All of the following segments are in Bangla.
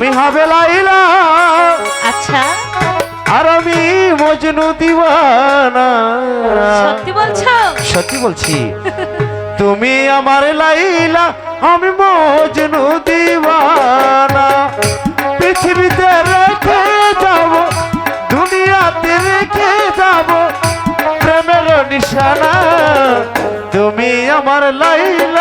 তুমি হবে লাইলা। আচ্ছা। আর আমি মজনু দিবানা সত্যি বলছো? সত্যি বলছি। তুমি আমার লাইলা আমি মজনু দিবানা পৃথিবীতে রেখে যাব দুনিয়াতে রেখে যাব প্রেমের নিশানা। তুমি আমার লাইলা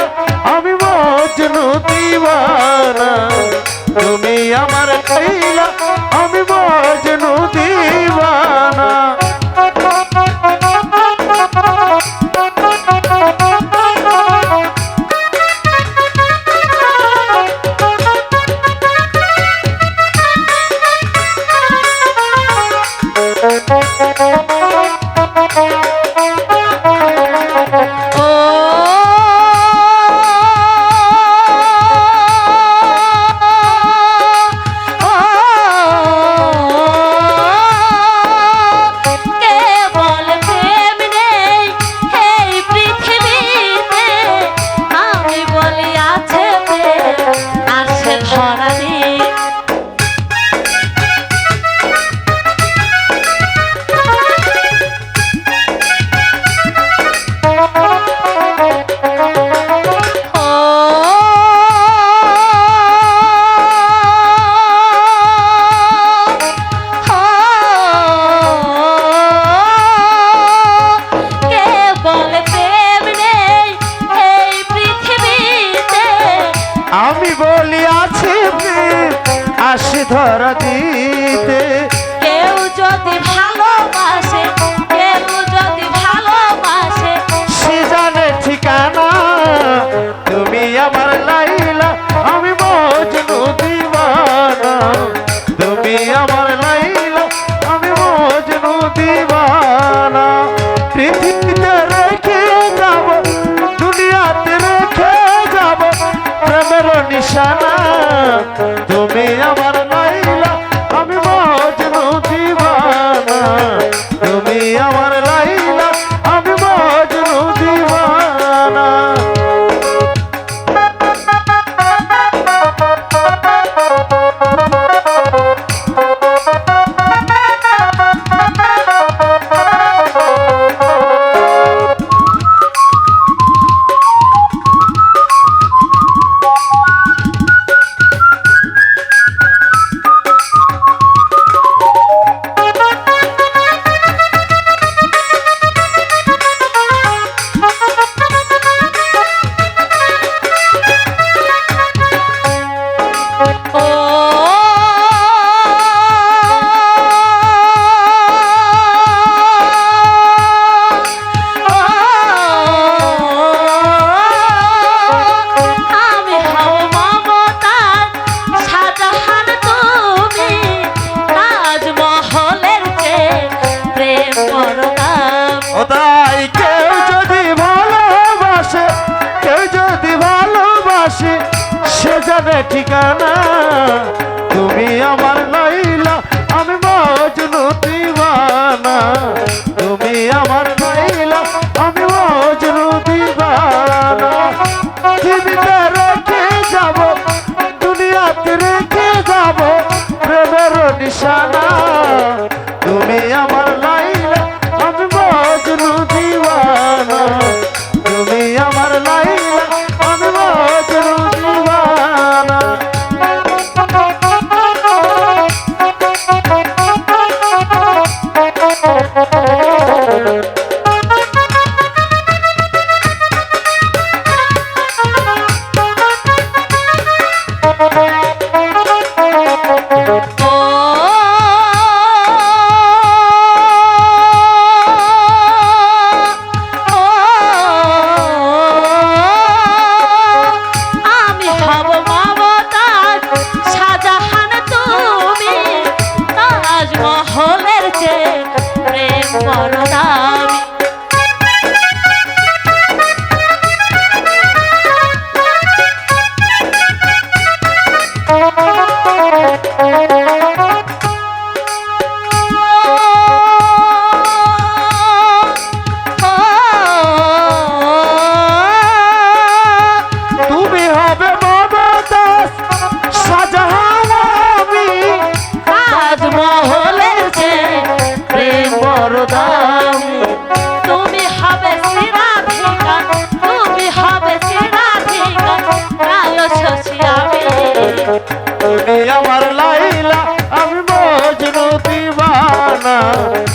চলিয়াছি আসি ধর দিতে। কেউ যদি ভালোবাসে কেউ যদি না